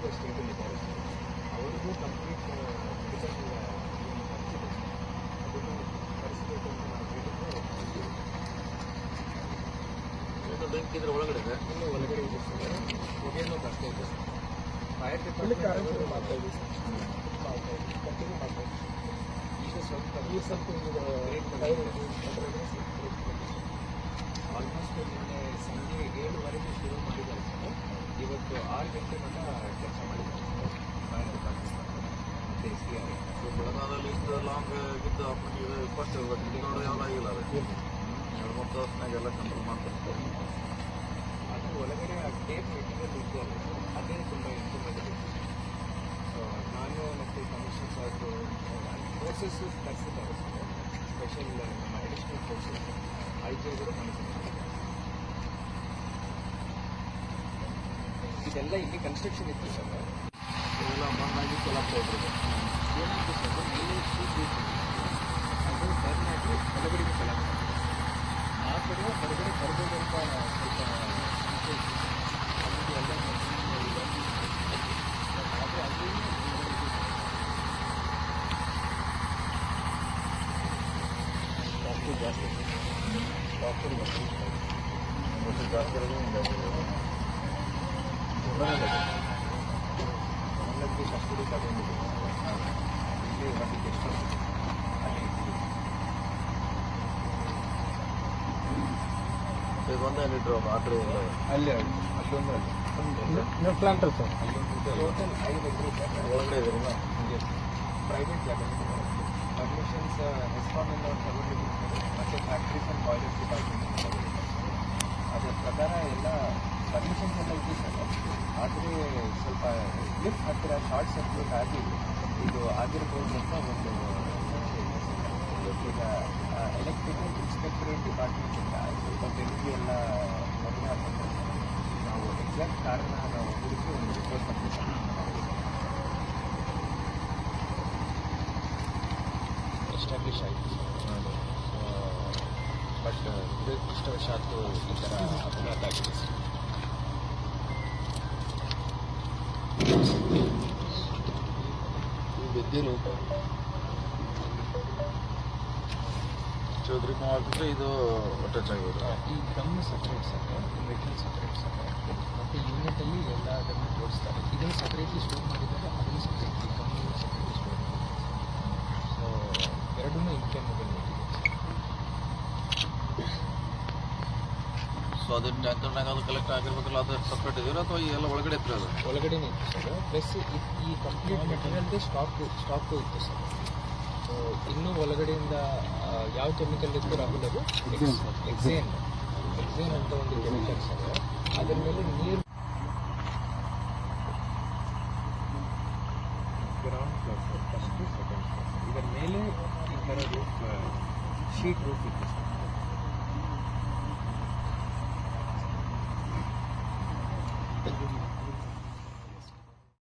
ಈಗ ಸ್ಟೇಟಲ್ಲಿ ಇದ್ದಾರೆ ಅವ್ರಿಗೂ ಕಂಪ್ಲೀಟ್ ಮೆಡಿಕಲ್ ಅದನ್ನು ಕರೆಸಬೇಕು ಅಂತ ನಾವು ಹೇಳಿದ್ರೆ ಏನು ಬೆಂಕಿ ಇದ್ರೆ ಒಳಗಡೆ ಇದೆ. ಇನ್ನು ಒಳಗಡೆ ಇದೆ ಸರ್. ಹೊಗೆಯನ್ನು ಬರ್ತಾ ಇದೆ. ಸರ್ ಫೈರ್ ಡಿಪಾರ್ಟ್ಮೆಂಟ್ ಮಾಡ್ತಾ ಇದೆ ಸರ್. ಮಾಡ್ತಾ ಇದೆ. ಕಂಟಿನ್ಯೂ ಮಾಡ್ತಾ ಇದೆ. ಈಗ ಸ್ವಲ್ಪ ಈ ಸ್ವಲ್ಪ ಲಾಂಗ್ ಇದ್ದು ಇದು ಫಸ್ಟ್ ಇರ್ಬೇಕು ಇಲ್ಲಿ ನೋಡಿ ಯಾವ ಆಗಿಲ್ಲ ಅದು ಎರಡು ಮೂರು ತಾಸ್ನಾಗ ಎಲ್ಲ ಕಂಟ್ರೋಲ್ ಮಾಡ್ತಾರೆ ಅದು ಒಳಗಡೆ ಟೇಪ್ ಮೆಟೀರಿಯಲ್ ಇದೆಯಲ್ಲ ಸರ್ ಅದೇ ತುಂಬ ಸೊ ನಾನು ಮತ್ತು ಕಮಿಷನ್ ಸಾಹೇಬರು ಫೋರ್ಸಸ್ ತರಿಸಿದ್ದಾರೆ ಸ್ಪೆಷಲ್ ನಮ್ಮ ಅಡಿಷನಲ್ ಫೋರ್ಸಸ್ ಐ ಜಿ ಅವರು ಮನಸ್ಸು ಇದೆಲ್ಲ ಇಲ್ಲಿ ಕನ್ಸ್ಟ್ರಕ್ಷನ್ ಇತ್ತು ಸರ್. ಎಲ್ಲ ಬಂದಾಗಿ ಕೆಲಸ ಹೋಗ್ಬಿಡುತ್ತೆ ಏನಾಯ್ತು ಸರ್ ಮೇಲೆ ಶೀಟ್ ಇತ್ತು ಅದು ಟರ್ನ್ ಆಗಿ ಒಳಗಡೆಗೆ ಕೆಳಗೆ ಆ ಕಡೆ ಹೊರಗಡೆ ಬರ್ಬೋದಂತ ಸ್ವಲ್ಪ ಸಂಶಯ ಇತ್ತು ಅದಕ್ಕೆ ಎಲ್ಲ ನೋಡಿದೆ ಆದರೆ ಅಲ್ಲಿ ಡಾಕ್ಟರ್ ಜಾಸ್ತಿ ಡಾಕ್ಟರ್ ಮತ್ತು ಜಾಸ್ತಿ ಇರೋದು ಹಿಂಗೆ ಎಲ್ಲರಿಗೂ ಕಸ್ಟಡಿ ತಗೊಂಡಿದೆ ಇಲ್ಲಿ ಒಂದು ಗೆಸ್ಟ್ ಹೌಸ್ ಅಲ್ಲಿ ಇದ್ದೀವಿ ಇದು ಒಂದೇ ಲೀಟ್ರ್ ಬಾಟ್ರಿ ಇಲ್ಲ ಅಲ್ಲಿ ಅಲ್ಲೊಂದು ನೀವು ಪ್ಲಾಂಟರ್ ಸರ್ ಟೋಟಲ್ ಐದು ಎಕರೆ ಜಾಗ ಒಳಗಡೆ ಇದೆ ಇನ್ನು ಪ್ರೈವೇಟ್ ಜಾಗ ಪರ್ಮಿಷನ್ಸ್ ಹೆಸ್ಕಾಮಿಂದ ತಗೊಂಡಿದ್ದೀನಿ ಮತ್ತು ಫ್ಯಾಕ್ಟ್ರೀಸ್ ಆ್ಯಂಡ್ ಬಾಯ್ಲರ್ಸ್ ಡಿಪಾರ್ಟ್ಮೆಂಟ್ ಅದರ ಪ್ರಕಾರ ಎಲ್ಲ ಪರ್ಮಿಷನ್ಸ್ ಎಲ್ಲ ಇದೆ ಸರ್. ಆದರೆ ಸ್ವಲ್ಪ ಲಿಫ್ಟ್ ಹತ್ತಿರ ಶಾರ್ಟ್ ಸರ್ಕ್ಯೂಟ್ ಆಗಿ ಇದು ಆಗಿರ್ಬೋದು ಅಂತ ಒಂದು ಇದೆ. ಈಗ ಎಲೆಕ್ಟ್ರಿಕಲ್ ಇನ್ಸ್ಪೆಕ್ಟರೇಟ್ ಡಿಪಾರ್ಟ್ಮೆಂಟಿಂದ ಸ್ವಲ್ಪ ಬೆಂಕಿ ಎಲ್ಲ ಆಗ್ತದೆ ನಾವು ಎಕ್ಸಾಕ್ಟ್ ಕಾರಣ ನಾವು ಹುಡುಕಿ ಒಂದು ರಿಪೋರ್ಟ್ ಮಾಡ್ತೀವಿ ಸರ್ ಎಸ್ಟಾಬ್ಲಿಷ್ ಆಯಿತು ಬಟ್ ದುರದೃಷ್ಟವಶಾತ್ತು ಈ ಥರ ಅಪಘಾತ ಆಗಿದೆ ಸರ್ ವಿದ್ಯೆನು ಚೌಧರಿ ಕುಮಾರ್ ಇದು ಟಚ್ ಆಗಿರೋದು ಈ gum separate sir metal separate sir ಮತ್ತು ಯೂನಿಟಲ್ಲಿ ಎಲ್ಲ ಅದನ್ನು ಜೋಡಿಸ್ತಾರೆ. ಇದನ್ನು ಸಪ್ರೇಟ್ಲಿ ಸ್ಟೋರ್ ಮಾಡಿದ್ದಾರೆ ಅದನ್ನು ಸಪ್ರೇಟ್ಲಿ ಗಮ್ಮನ್ನು ಸಪ್ರೇಟ್ಲಿ ಸ್ಟೋರ್ ಮಾಡಿದ್ದಾರೆ ಸೊ ಎರಡೂ ಇನ್ಫ್ಲೇಮಬಲ್ ಮೆಟೀರಿಯಲ್ಸ್ ಸೊ ಅದು ಟ್ಯಾಂಕರ್ನಾಗ ಅದು ಕಲೆಕ್ಟ್ ಆಗಿರ್ಬೇಕಲ್ಲ ಅದು ಸಪ್ರೇಟ್ ಇದೆಯಲ್ಲ ಅಥವಾ ಈ ಎಲ್ಲ ಒಳಗಡೆ ಇತ್ತು ಅದು? ಒಳಗಡೆನೇ ಇತ್ತು ಸರ್. ಪ್ಲಸ್ ಈ ಕಂಪ್ಲೀಟ್ ಮೆಟೀರಿಯಲ್ದೇ ಸ್ಟಾಕ್ ಸ್ಟಾಕು ಇತ್ತು ಸರ್. ಸೊ ಇನ್ನೂ ಒಳಗಡೆಯಿಂದ ಯಾವ ಕೆಮಿಕಲ್ ಇತ್ತು ರಾಹುಲ್ ಅದು? ಎಕ್ಸೇನ್ ಎಕ್ಸೇನ್ ಅಂತ ಒಂದು ಕೆಮಿಕಲ್ ಸರ್. ಅದರ ಮೇಲೆ ನೀರು ground floor sir first second floor ಇದರ ಮೇಲೆ ಈ ಥರ ರೂಫ್ ಶೀಟ್ ರೂಫ್ ಇತ್ತು ಸರ್. ಇದು